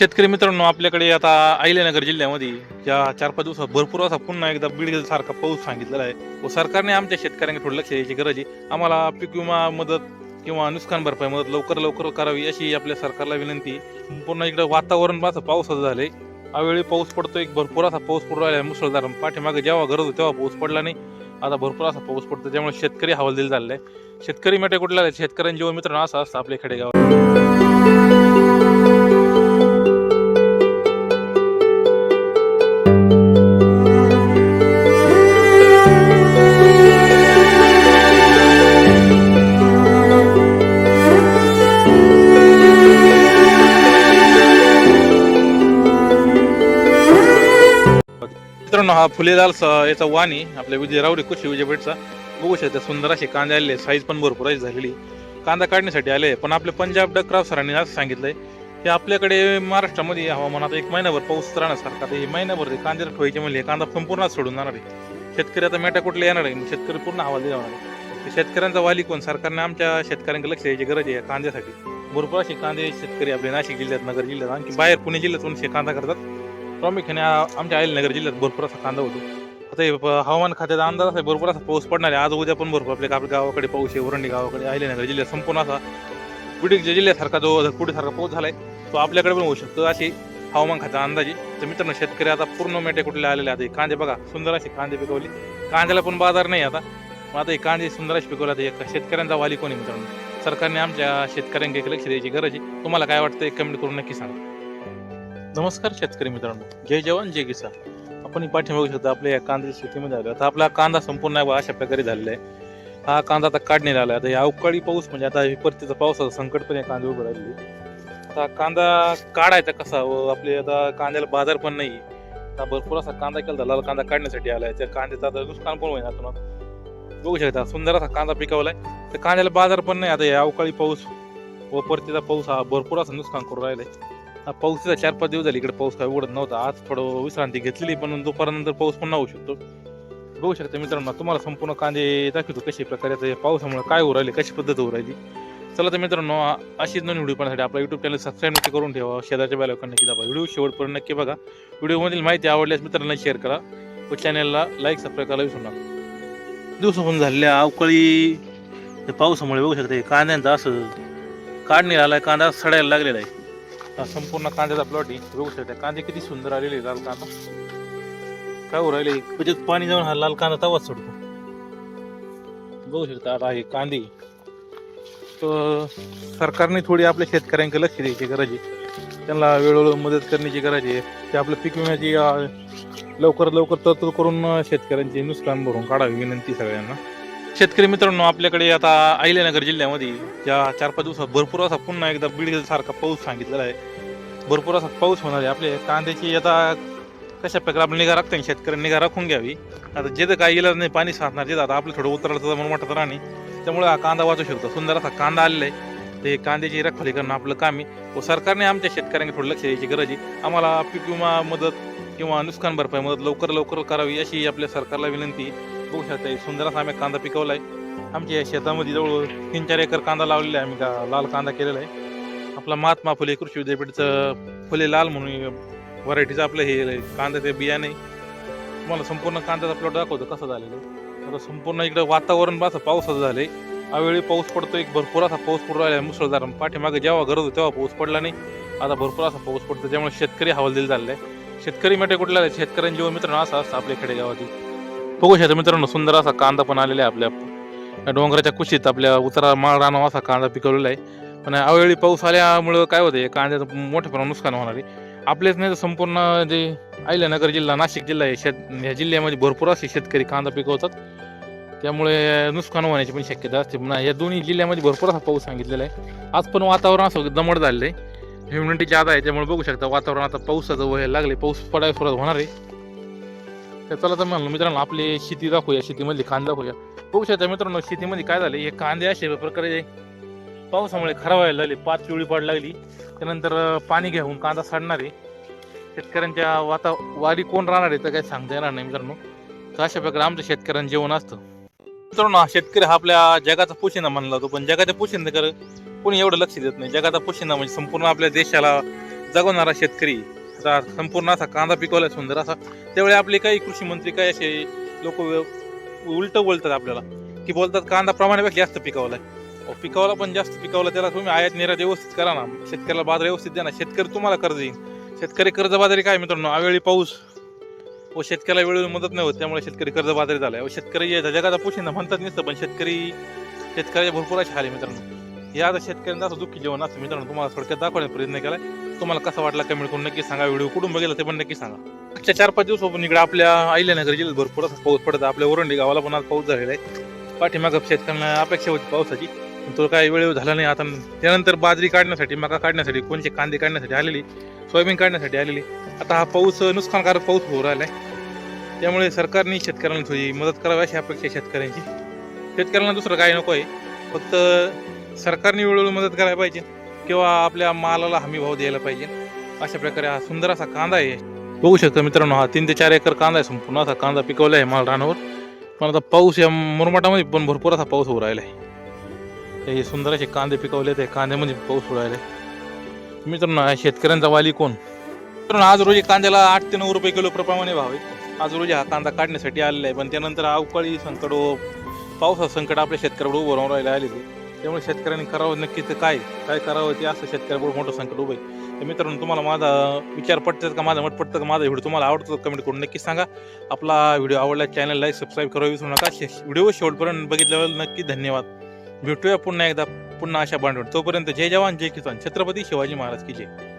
शेतकरी मित्रांनो आपल्याकडे आता अहिल्यानगर जिल्ह्यामध्ये या चार पाच दिवसात भरपूर असा पुन्हा एकदा बीड सारखा पाऊस सांगितलेला आहे. व सरकारने आमच्या शेतकऱ्यांकडे थोडं लक्ष द्यायची गरज आहे. आम्हाला पीक विमा मदत किंवा नुकसान भरपाई मदत लवकर लवकर करावी अशी आपल्या सरकारला विनंती. पूर्ण इकडे वातावरण असं पावसाचं झालंय. यावेळी पाऊस पडतो एक भरपूर असा पाऊस पडू राहिला. मुसळधार पाठीमागे जेव्हा गरज होती तेव्हा पाऊस पडला नाही. आता भरपूर असा पाऊस पडतो त्यामुळे शेतकरी हवालदिल झालेला आहे. शेतकरी मेटे कुठला शेतकऱ्यांचे शेतकऱ्यांनी मित्रांनो असं असतं आपल्या खेडेगावात. हा फुलेलाल स- याचा वाणी आपल्या विजय रावरी कुशी विजयपेठचा बघू शकता सुंदर असे कांदे आलेले साईज पण भरपूर अशी झालेली. कांदा काढण्यासाठी आले पण आपले पंजाब डकराव सरांनी असं सांगितलंय की आपल्याकडे महाराष्ट्रामध्ये हवामानात एक महिनाभर पाऊस राहण्यासारखा तर हे महिनाभर ते कांदे ठेवायचे म्हणजे हे कांदा संपूर्ण सोडून जाणार आहे. शेतकरी आता मेटा कुठले येणार आहे? शेतकरी पूर्ण हवाल देणार आहे. शेतकऱ्यांचा वाली कोण? सरकारने आमच्या शेतकऱ्यांकडे लक्ष द्यायची गरज आहे कांद्यासाठी. भरपूर असे कांदे शेतकरी आपले नाशिक जिल्ह्यात नगर जिल्ह्यात आणखी बाहेर पुणे जिल्ह्यातून शे कांदा करतात. प्रामुख्याने आमच्या अहिलनगर जिल्ह्यात भरपूर असा कांदा होतो. आता हे हवामान खात्याचा अंदाज असा आहे, भरपूर असा पाऊस पडणार आहे. आज उद्या पण भरपूर आपल्या आपल्या गावाकडे पाऊस आहे उरंडी गावाकडे अहिल्यानगर जिल्ह्यात संपूर्ण असा बीड जिल्ह्यासारखा जो कुठेसारखा पाऊस झालाय तो आपल्याकडे पण होऊ शकतो. अशी हवामान खात्या अंदाजे तर मित्रांनो शेतकरी आता पूर्ण मेटे कुठले आलेले आता हे कांदे बघा सुंदर असे कांदे पिकवले. कांद्याला पण बाजार नाही आता. मग आता हे कांदे सुंदर असे पिकवले आता शेतकऱ्यांचा वाली कोणी मित्रांनो? सरकारने आमच्या शेतकऱ्यांकडे लक्ष द्यायची गरज आहे. तुम्हाला काय वाटतं कमेंट करून नक्की सांगा. नमस्कार शेतकरी मित्रांनो. जय जवान जय किसान. आपण ही बघू शकतो आपल्या या कांद्याच्या शेतीमध्ये आलो. आता आपला कांदा संपूर्ण अशा प्रकारे झालेला आहे. हा कांदा आता काढण्यात आला. आता या अवकाळी पाऊस म्हणजे आता हे परतीचा पावसाचं संकट पण या कांदे उभं राहिलेली आता कांदा काढायचा कसा? व आपले आता कांद्याला बाजार पण नाही. आता भरपूर असा कांदा केला लाल कांदा काढण्यासाठी आलाय. त्या कांद्याचं आता नुकसान पण होईल आता बघू शकता सुंदर असा कांदा पिकवलाय. तर कांद्याला बाजार पण नाही. आता या अवकाळी पाऊस व परतीचा पाऊस हा भरपूर असं नुकसान करून राहिलाय. पाऊसचा चार पाच दिवस झाले इकडे पाऊस काय उघडत नव्हता. आज थोडं विश्रांती घेतलेली पण दुपारनंतर पाऊस पुन्हा होऊ शकतो. बघू शकता मित्रांनो तुम्हाला संपूर्ण कांदे दाखवतो कशा प्रकारे आता पावसामुळे काय होऊ राहिले कशी पद्धत होऊ राहिली. चला तर मित्रांनो अशीच नवीन व्हिडिओ पाहण्यासाठी आपला युट्यूब चॅनल सबस्क्राईब नक्की करून ठेवा. शेजारच्या बेलाकडे नक्की दाबा. व्हिडिओ शेवटपर्यंत नक्की बघा. व्हिडिओमधील माहिती आवडल्यास मित्रांना शेअर करा. व चॅनलला लाईक सबस्क्राईब करायला विसरू नका. दिवसापासून झालेल्या अवकाळी पावसामुळे बघू शकते कांद्यांचा असं काढणी आलाय कांदा सडायला लागलेला आहे. हा संपूर्ण कांद्याचा प्लॉट आहे. बघू शकता कांदे किती सुंदर आलेले लाल कांदा. काय होऊ राहिले? त्याच्यात पाणी जाऊन हा लाल कांदा तवाच सोडतो. बघू शकता आता हे कांदे. तर सरकारने थोडी आपल्या शेतकऱ्यांकडे लक्ष द्यायची गरज आहे. त्यांना वेळोवेळी मदत करण्याची गरज आहे. ते आपल्या पीक विम्याची लवकर लवकर तरतूद करून शेतकऱ्यांची शेतकऱ्यांचे नुकसान भरून काढावी विनंती सगळ्यांना. शेतकरी मित्रांनो आपल्याकडे आता अहिल्यानगर जिल्ह्यामध्ये या चार पाच दिवसात भरपूर असा पुन्हा एकदा बीड सारखा पाऊस सांगितलेला आहे. भरपूर असा पाऊस होणार आहे. आपले कांद्याची आता कशा प्रकारे आपण निगा राखता शेतकऱ्यांनी निगा राखून घ्यावी. आता जिथं काय गेलं नाही पाणी साधणार जे आता आपलं थोडं उतरलं म्हणून वाटत राहणे. त्यामुळे हा कांदा वाचू शकतो. सुंदर असा कांदा आलेला आहे. ते कांद्याची रखवाली करणं आपलं काम आहे. व सरकारने आमच्या शेतकऱ्यांकडे थोडं लक्ष द्यायची गरज आहे. आम्हाला पीक विमा मदत किंवा नुकसान भरपाई मदत लवकर लवकर करावी अशी आपल्या सरकारला विनंती आहे. बघू शकता हे सुंदर असा आम्ही कांदा पिकवलाय. आमच्या या शेतामध्ये जवळ तीन चार एकर कांदा लावलेला आहे आम्ही का लाल कांदा केलेला आहे. आपला महात्मा फुले कृषी विद्यापीठचं फुले लाल म्हणून व्हरायटीचं आपलं हे कांदा ते बियाणे. आहे. तुम्हाला संपूर्ण कांद्याचा प्लॉट दाखवतो कसं झालेलं आहे. आता संपूर्ण इकडं वातावरण असं पावसाचं झालंय. अवेळी पाऊस पडतो एक भरपूर असा पाऊस पडू राहिला मुसळधार. पाठीमागे जेव्हा गरज होती तेव्हा पाऊस पडला नाही. आता भरपूर असा पाऊस पडतो त्यामुळे शेतकरी हवालदिल झालेला आहे. शेतकरी मेटे कुठला शेतकऱ्यांचे शेतकऱ्यांनी जीवन मित्रांनो असं असतं आपल्या खेडेगावातील. बघू शकता मित्रांनो सुंदर असा कांदा पण आलेला आहे आपल्या डोंगराच्या कुशीत. आपल्या उतरा माळ असा कांदा पिकवलेला आहे. पण अवेळी पाऊस आल्यामुळं काय होतं कांद्याचं मोठ्या प्रमाणात नुकसान होणार आहे. आपलेच नाही तर संपूर्ण जे अहिल्यानगर जिल्हा नाशिक जिल्हा आहे शेत ह्या जिल्ह्यामध्ये भरपूर असे शेतकरी कांदा पिकवतात. त्यामुळे नुकसान होण्याची पण शक्यता असते. पुन्हा या दोन्ही जिल्ह्यामध्ये भरपूर असा पाऊस सांगितलेला आहे. आज पण वातावरण असं दमट झालेलं आहे. ह्युमिडिटी ज्यादा आहे त्यामुळे बघू शकता वातावरण आता पावसाचं वय लागले पाऊस पडायला सुरुवात होणार आहे. तर चला तर म्हणलं मित्रांनो आपली शेती दाखवूया शेतीमधली कांदा दाखवूया. बघू शकता मित्रांनो शेतीमध्ये काय झालं हे कांदे असे प्रकारे पावसामुळे खराब व्हायला लागले पाच पिवळी पड लागली. त्यानंतर पाणी घेऊन कांदा साडणार आहे. शेतकऱ्यांच्या वाता वारी कोण राहणार आहे तर काही सांगता येणार नाही मित्रांनो. तर अशा प्रकारे आमच्या शेतकऱ्यांचं जेवण असतं. मित्रांनो हा शेतकरी हा आपल्या जगाचा पोशिंदा मानला जातो पण जगाच्या पोशिंदा कर कोणी एवढं लक्ष देत नाही. जगाचा पोशिंदा म्हणजे संपूर्ण आपल्या देशाला जगवणारा शेतकरी. संपूर्ण असा कांदा पिकवला सुंदर असा. त्यावेळी आपले काही कृषी मंत्री काही असे लोक उलट बोलतात आपल्याला की बोलतात कांदा प्रमाणापेक्षा जास्त पिकवलाय अहो, पिकवला पण जास्त पिकवला त्याला तुम्ही आयात निर्यात व्यवस्थित करा ना. शेतकऱ्याला बाजार व्यवस्थित द्या ना. शेतकरी तुम्हाला कर्ज देईन. शेतकरी कर्जबाजारी काय मित्रांनो आवेळी पाऊस व शेतकऱ्याला वेळेवर मदत नाही होत त्यामुळे शेतकरी कर्जबाजारी झालाय व शेतकरी या जगाचा पोशिंदा म्हणतात नसतं पण शेतकरी शेतकऱ्याचे भरपूर असे हाल आहे मित्रांनो. या आता शेतकऱ्यांचं असं दुःखी जेवण असतं मित्रांनो तुम्हाला थोडक्यात दाखवण्याचा प्रयत्न केलाय. तुम्हाला कसा वाटला कमेंट करून नक्की सांगा. व्हिडिओ कुठून बघितला ते पण नक्की सांगा. मागच्या चार पाच दिवसापासून इकडे आपल्या अहिल्यानगर जिल्ह्यात भरपूर असा पाऊस पडत आपल्या ओरंडी गावाला पण आज पाऊस झालेला आहे. पाठीमागं शेतकऱ्यांना अपेक्षा होती पावसाची. पण तो काही वेळ झाला नाही. आता त्यानंतर बाजरी काढण्यासाठी मका काढण्यासाठी कोणते कांदे काढण्यासाठी आलेली सोयाबीन काढण्यासाठी आलेली. आता हा पाऊस नुकसानकारक पाऊस होऊ राहिला आहे. त्यामुळे सरकारने शेतकऱ्यांना थोडी मदत करावी अशी अपेक्षा शेतकऱ्यांची. शेतकऱ्यांना दुसरं काही नको आहे फक्त सरकारने वेळोवेळी मदत करायला पाहिजे. किंवा आपल्या मालाला हमी भाव द्यायला पाहिजे. अशा प्रकारे हा सुंदर असा कांदा आहे. बघू शकता मित्रांनो हा तीन ते चार एकर कांदा आहे. संपूर्ण असा कांदा पिकवला आहे माल रानावर. पण आता पाऊस या मुरमाटामध्ये पण भरपूर असा पाऊस होऊ राहिला आहे. हे सुंदर असे कांदे पिकवले ते कांद्यामध्ये पाऊस होऊ राहिला आहे. मित्रांनो शेतकऱ्यांचा वाली कोण? मित्रांनो आज रोजी कांद्याला आठ ते नऊ रुपये किलो प्रमाणे भाव आहे. आज रोजी हा कांदा काढण्यासाठी आलेला आहे. पण त्यानंतर अवकाळी संकट पावसाचं संकट आपल्या शेतकऱ्यावर उभं राहून राहिलं आलेले त्यामुळे शेतकऱ्यांनी करावं नक्की तर काय? काय करावं ते असं शेतकऱ्यापुढे मोठं संकट उभं आहे. तर मित्रांनो तुम्हाला माझा विचार पटतात का? माझा मत पटतं का? माझा व्हिडिओ तुम्हाला आवडतो कमेंट करून नक्की सांगा. आपला व्हिडिओ आवडला चॅनल लाईक सबस्क्राईब करावं विसरू नका. व्हिडिओ शेवटपर्यंत बघितल्यावर नक्की धन्यवाद. भेटूया पुन्हा एकदा पुन्हा अशा बांधवड तोपर्यंत जय जवान जय किसान. छत्रपती शिवाजी महाराज की जय.